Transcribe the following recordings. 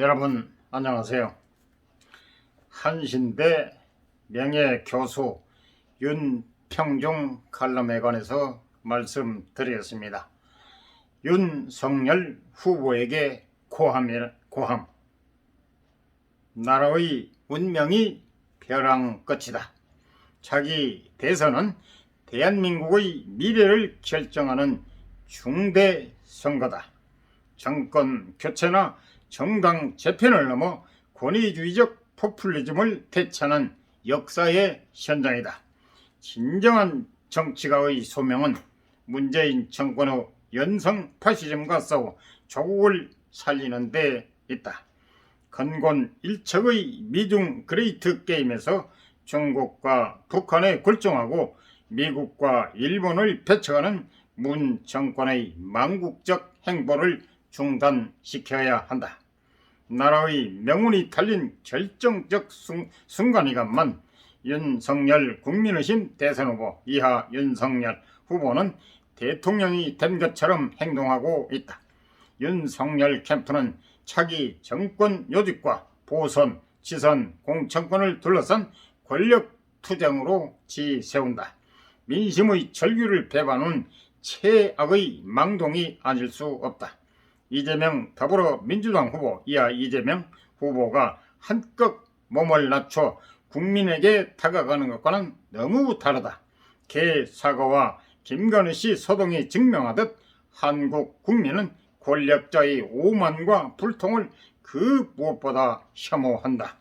여러분 안녕하세요. 한신대 명예교수 윤평중 칼럼에 관해서 말씀드리겠습니다. 윤석열 후보에게 고함이, 고함. 나라의 운명이 벼랑 끝이다. 자기 대선은 대한민국의 미래를 결정하는 중대 선거다. 정권 교체나 정당 재편을 넘어 권위주의적 포퓰리즘을 대처하는 역사의 현장이다. 진정한 정치가의 소명은 문재인 정권의 연성 파시즘과 싸워 조국을 살리는 데 있다. 건곤 일척의 미중 그레이트 게임에서 중국과 북한에 굴종하고 미국과 일본을 배척하는 문 정권의 망국적 행보를 중단시켜야 한다. 나라의 명운이 달린 결정적 순, 순간이건만 윤석열 국민의힘 대선 후보 이하 윤석열 후보는 대통령이 된 것처럼 행동하고 있다. 윤석열 캠프는 차기 정권 요직과 보선, 지선, 공천권을 둘러싼 권력 투쟁으로 지세운다. 민심의 절규를 배반한 최악의 망동이 아닐 수 없다. 이재명 더불어민주당 후보 이하 이재명 후보가 한껏 몸을 낮춰 국민에게 다가가는 것과는 너무 다르다. 개 사과와 김건희 씨 소동이 증명하듯 한국 국민은 권력자의 오만과 불통을 그 무엇보다 혐오한다.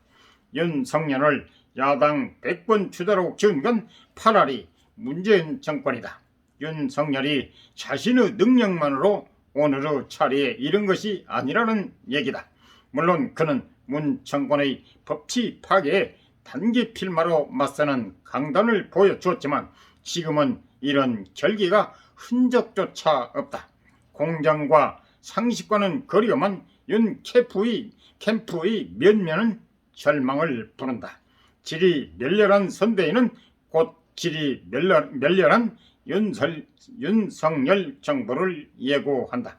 윤석열을 야당 100번 주자로 지은 건 차라리 문재인 정권이다. 윤석열이 자신의 능력만으로 오늘의 자리에 이른 것이 아니라는 얘기다. 물론 그는 문 정권의 법치 파괴에 단기 필마로 맞서는 강단을 보여주었지만 지금은 이런 결기가 흔적조차 없다. 공정과 상식과는 거리어만 윤 캠프의, 캠프의 면면은 절망을 부른다. 질이 멸렬한 선대위는 곧 질이 멸렬, 멸렬 한 윤설, 윤석열 정부를 예고한다.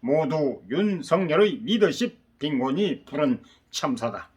모두 윤석열의 리더십 빈곤이 부른 참사다.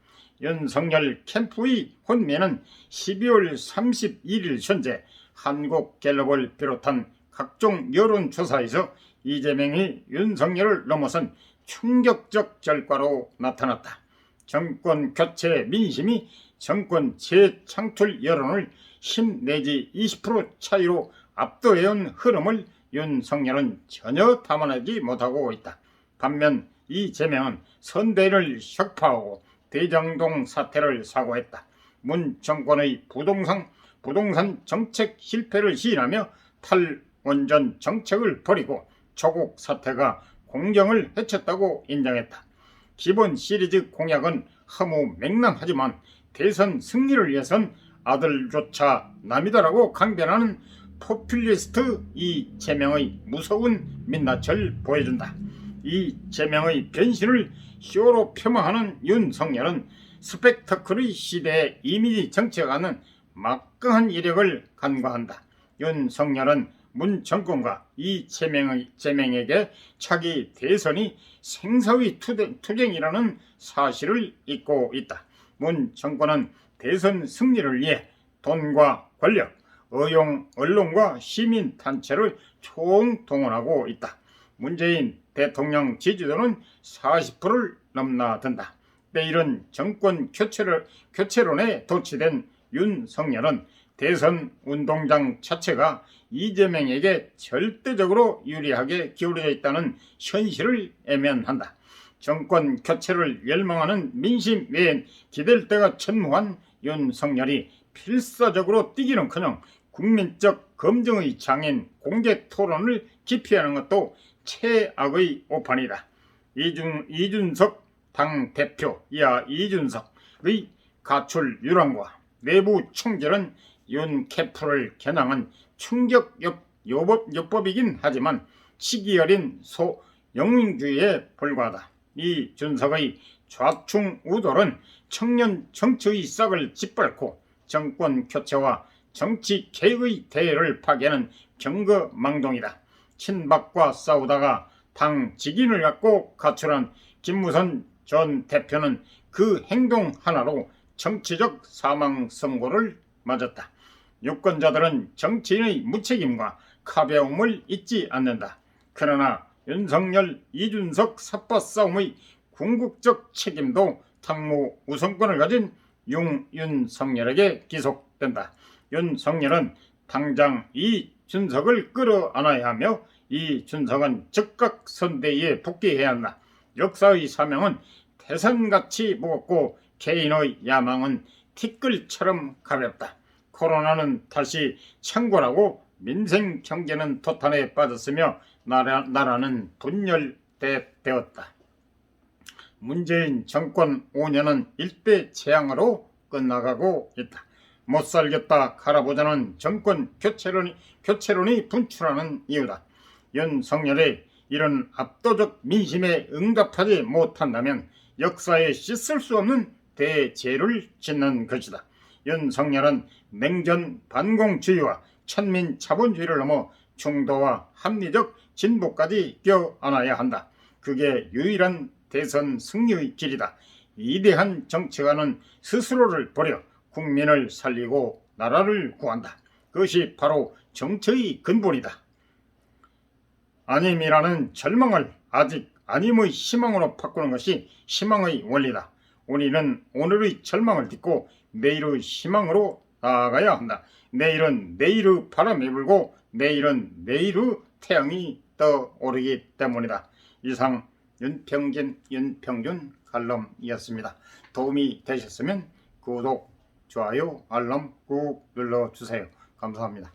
윤석열 캠프의 혼미는 12월 31일 현재 한국갤럽을 비롯한 각종 여론조사에서 이재명이 윤석열을 넘어선 충격적 결과로 나타났다. 정권 교체 민심이 정권 재창출 여론을 10 내지 20% 차이로 압도해온 흐름을 윤석열은 전혀 담아내지 못하고 있다. 반면 이재명은 선대를 혁파하고 대장동 사태를 사고했다. 문 정권의 부동산 부동산 정책 실패를 시인하며 탈원전 정책을 버리고 조국 사태가 공정을 해쳤다고 인정했다. 기본 시리즈 공약은 허무 맹랑하지만 대선 승리를 위해선 아들조차 남이다라고 강변하는 포퓰리스트 이재명의 무서운 민낯을 보여준다. 이재명의 변신을 히어로 폄하하는 윤석열은 스펙터클의 시대에 이미지 정책하는 막강한 이력을 간과한다. 윤석열은 문 정권과 이재명의 재명에게 차기 대선이 생사의 투쟁, 투쟁이라는 사실을 잊고 있다. 문 정권은 대선 승리를 위해 돈과 권력, 의용 언론과 시민 단체를 총동원하고 있다. 문재인 대통령 지지도는 40%를 넘나든다. 내일은 정권 교체를, 교체론에 도취된 윤석열은 대선 운동장 자체가 이재명에게 절대적으로 유리하게 기울어져 있다는 현실을 애면한다. 정권 교체를 열망하는 민심 외엔 기댈 데가 천무한 윤석열이 필사적으로 뛰기는커녕 국민적 검증의 장인 공개 토론을 기피하는 것도 최악의 오판이다. 이준, 이준석 당대표 이하 이준석의 가출 유랑과 내부 총질은 윤 캐프를 겨냥한 충격 요법, 요법이긴 하지만 시기 어린 소 영웅주의에 불과하다. 이 준석의 좌충 우돌은 청년 정치의 싹을 짓밟고 정권 교체와 정치 개혁의 대회를 파괴하는 경거망동이다. 친박과 싸우다가 당 직인을 갖고 가출한 김무선 전 대표는 그 행동 하나로 정치적 사망 선고를 맞았다. 유권자들은 정치인의 무책임과 가벼움을 잊지 않는다. 그러나 윤석열, 이준석 삿바 싸움의 궁극적 책임도 당무 우선권을 가진 윤석열에게 기속된다. 윤석열은 당장 이준석을 끌어안아야 하며 이준석은 즉각 선대위에 복귀해야 한다. 역사의 사명은 태산같이 무겁고 개인의 야망은 티끌처럼 가볍다. 코로나는 다시 창궐하고 민생 경제는 도탄에 빠졌으며 나라, 나라는 분열되었다. 문재인 정권 5년은 일대 재앙으로 끝나가고 있다. 못 살겠다 갈아보자는 정권 교체론이, 교체론이 분출하는 이유다. 윤석열의 이런 압도적 민심에 응답하지 못한다면 역사에 씻을 수 없는 대죄를 짓는 것이다. 윤석열은 냉전 반공주의와 천민 자본주의를 넘어 중도와 합리적 진보까지 껴안아야 한다. 그게 유일한 대선 승리의 길이다. 위대한 정치가는 스스로를 버려 국민을 살리고 나라를 구한다. 그것이 바로 정치의 근본이다. 아님이라는 절망을 아직 아님의 희망으로 바꾸는 것이 희망의 원리다. 우리는 오늘의 절망을 딛고 내일의 희망으로 나아가야 한다. 내일은 내일의 바람이 불고 내일은 내일의 태양이 떠오르기 때문이다. 이상 윤평진 윤평준 칼럼이었습니다. 도움이 되셨으면 구독, 좋아요, 알람 꾹 눌러주세요. 감사합니다.